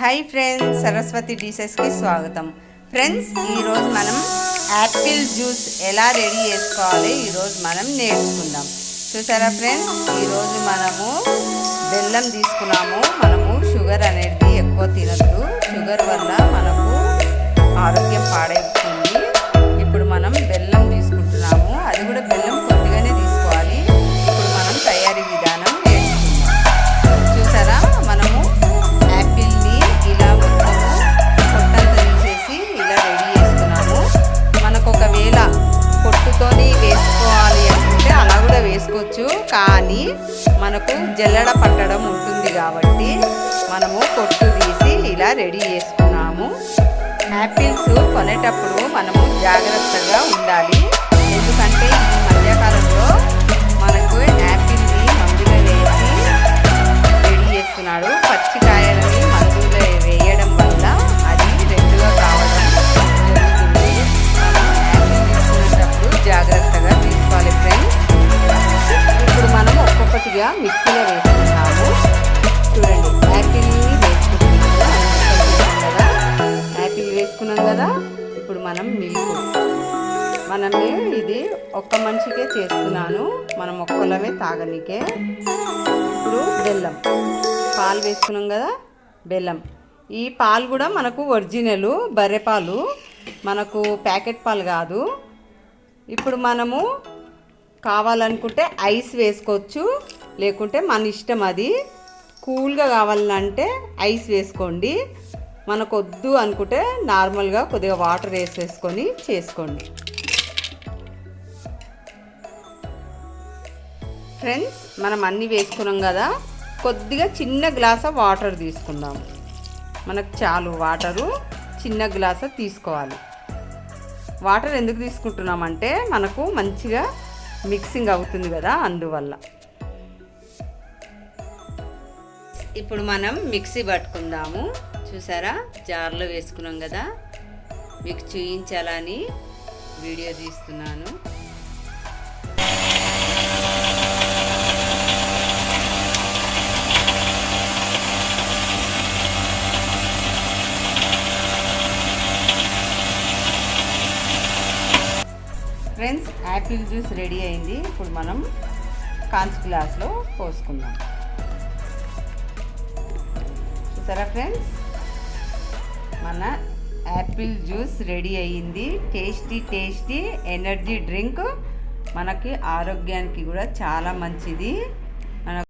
Hi friends Saraswati డిషెస్కి స్వాగతం. Friends ఈరోజు మనం యాపిల్ జ్యూస్ ఎలా రెడీ చేసుకోవాలి? ఈరోజు మనం నేర్చుకుందాం. చూసారా ఫ్రెండ్స్ ఈరోజు మనము బెల్లం తీసుకున్నాము. మనము షుగర్ అనేది చేసుకోవచ్చు. కానీ మనకు జల్లడ పట్టడం ఉంటుంది కాబట్టి మనము పొట్టు తీసి ఇలా రెడీ చేసుకున్నాము. యాపిల్స్ కొనేటప్పుడు మనము జాగ్రత్తగా ఉండాలి. మిక్సీలో వేసుకుంటాము చూడండి యాపిల్ని వేసుకుంటున్నాము కదా. యాపిల్ వేసుకున్నాం కదా. ఇప్పుడు మనం మిల్క్. మనమే ఇది ఒక్క మనిషికే చేస్తున్నాను. మనం ఒక్కలమే తాగనికే. ఇప్పుడు బెల్లం. పాలు వేసుకున్నాం కదా బెల్లం. ఈ పాలు కూడా మనకు ఒరిజినల్ బర్రె పాలు మనకు ప్యాకెట్ పాలు కాదు. ఇప్పుడు మనము కావాలనుకుంటే ఐస్ వేసుకోవచ్చు. లేకుంటే మన ఇష్టం అది. కూల్గా కావాలంటే ఐస్ వేసుకోండి. మనకు వద్దు అనుకుంటే నార్మల్గా కొద్దిగా వాటర్ వేసేసుకొని చేసుకోండి. ఫ్రెండ్స్ మనం అన్నీ వేసుకున్నాం కదా కొద్దిగా చిన్న గ్లాస్ వాటర్ తీసుకుందాం. మనకు చాలు వాటరు చిన్న గ్లాస్ తీసుకోవాలి. వాటర్ ఎందుకు తీసుకుంటున్నామంటే మనకు మంచిగా మిక్సింగ్ అవుతుంది కదా అందువల్ల. ఇప్పుడు మనం మిక్సీ పట్టుకుందాము. చూసారా? జార్లో వేసుకున్నాం కదా? మీకు చూయించాలని వీడియో తీస్తున్నాను. ఫ్రెండ్స్ యాపిల్ జ్యూస్ రెడీ అయింది. ఇప్పుడు మనం కాంచ్ గ్లాస్లో పోసుకుందాం. చూసారా ఫ్రెండ్స్ మన యాపిల్ జ్యూస్ రెడీ అయ్యింది. టేస్టీ టేస్టీ ఎనర్జీ డ్రింక్ మనకి ఆరోగ్యానికి కూడా చాలా మంచిది.